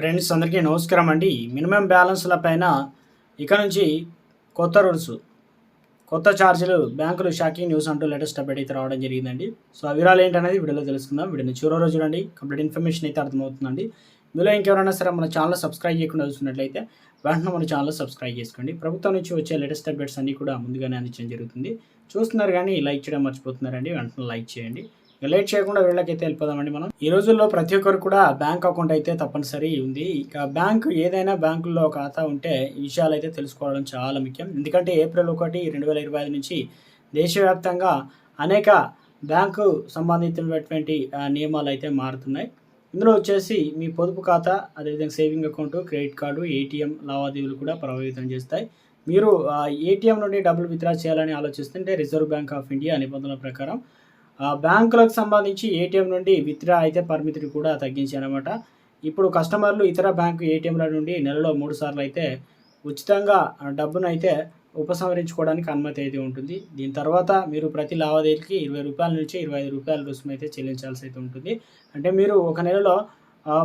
Friends అందరికీ నమస్కారం అండి. మినిమం బ్యాలెన్స్ల పైన ఇక నుంచి కొత్త రూల్స్ కొత్త ఛార్జీలు బ్యాంకులు షాకింగ్ న్యూస్ అంటూ లేటెస్ట్ అప్డేట్ అయితే రావడం జరిగిందండి. సో ఆ వివరాలు ఏంటనేది వీడియోలో తెలుసుకుందాం. వీడియోని చివరి రోజు చూడండి. కంప్లీట్ ఇన్ఫర్మేషన్ అయితే అర్థమవుతుందండి. మీలో ఇంకెవరైనా సరే మన ఛానల్ సబ్స్క్రైబ్ చేయకుండా చూసినట్లయితే వెంటనే మన ఛానల్ సబ్స్క్రైబ్ చేసుకోండి. ప్రభుత్వం నుంచి వచ్చే లేటెస్ట్ అప్డేట్స్ అన్నీ కూడా ముందుగానే అందించడం జరుగుతుంది. చూస్తున్నారు కానీ లైక్ చేయడం మర్చిపోతున్నారండి. వెంటనే లైక్ చేయండి. లేట్ చేయకుండా వీళ్ళకైతే వెళ్ళిపోదామండి మనం. ఈ రోజుల్లో ప్రతి ఒక్కరు కూడా బ్యాంక్ అకౌంట్ అయితే తప్పనిసరి ఉంది. ఇక బ్యాంక్ ఏదైనా బ్యాంకుల్లో ఖాతా ఉంటే ఈ విషయాలు అయితే తెలుసుకోవడం చాలా ముఖ్యం. ఎందుకంటే ఏప్రిల్ ఒకటి రెండు వేల ఇరవై ఐదు నుంచి దేశవ్యాప్తంగా అనేక బ్యాంకు సంబంధించినటువంటి నియమాలు అయితే మారుతున్నాయి. ఇందులో వచ్చేసి మీ పొదుపు ఖాతా అదేవిధంగా saving account credit card ATM లావాదేవీలు కూడా ప్రభావితం చేస్తాయి. మీరు ఏటీఎం నుండి డబ్బులు విత్డ్రా చేయాలని ఆలోచిస్తుంటే రిజర్వ్ బ్యాంక్ ఆఫ్ ఇండియా నిబంధనల ప్రకారం బ్యాంకులకు సంబంధించి ఏటీఎం నుండి విత్డ్రా అయితే పరిమితిని కూడా తగ్గించారనమాట ఇప్పుడు కస్టమర్లు ఇతర బ్యాంకు ఏటీఎంల నుండి నెలలో మూడు సార్లు అయితే ఉచితంగా డబ్బును అయితే ఉపసంహరించుకోవడానికి అనుమతి అయితే ఉంటుంది. దీని తర్వాత మీరు ప్రతి లావాదేవీకి ఇరవై రూపాయల నుంచి ఇరవై ఐదు రూపాయల రుసుము అయితే చెల్లించాల్సి అయితే ఉంటుంది. అంటే మీరు ఒక నెలలో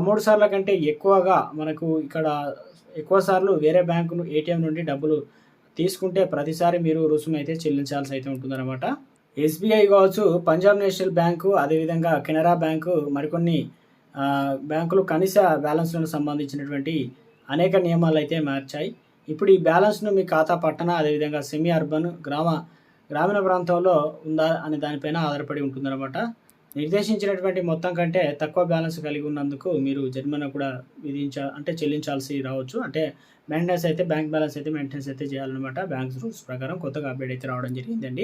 మూడు సార్ల కంటే ఎక్కువగా మనకు ఇక్కడ ఎక్కువ సార్లు వేరే బ్యాంకు ఏటీఎం నుండి డబ్బులు తీసుకుంటే ప్రతిసారి మీరు రుసుము అయితే చెల్లించాల్సి అయితే ఉంటుందన్నమాట. ఎస్బీఐ కావచ్చు పంజాబ్ నేషనల్ బ్యాంకు అదేవిధంగా కెనరా బ్యాంకు మరికొన్ని బ్యాంకులు కనీస బ్యాలెన్స్లను సంబంధించినటువంటి అనేక నియమాలు అయితే మార్చాయి. ఇప్పుడు ఈ బ్యాలెన్స్ను మీ ఖాతా పట్టణ అదేవిధంగా సెమీ అర్బన్ గ్రామ గ్రామీణ ప్రాంతంలో ఉందా అనే దానిపైన ఆధారపడి ఉంటుందన్నమాట. నిర్దేశించినటువంటి మొత్తం కంటే తక్కువ బ్యాలెన్స్ కలిగి ఉన్నందుకు మీరు జరిమానా కూడా విధించ అంటే చెల్లించాల్సి రావచ్చు. అంటే మెయింటెనెన్స్ అయితే బ్యాంక్ బ్యాలెన్స్ అయితే మెయింటెనెన్స్ అయితే చేయాలన్నమాట. బ్యాంక్ రూల్స్ ప్రకారం కొత్తగా అప్డేట్ అయితే రావడం జరిగిందండి.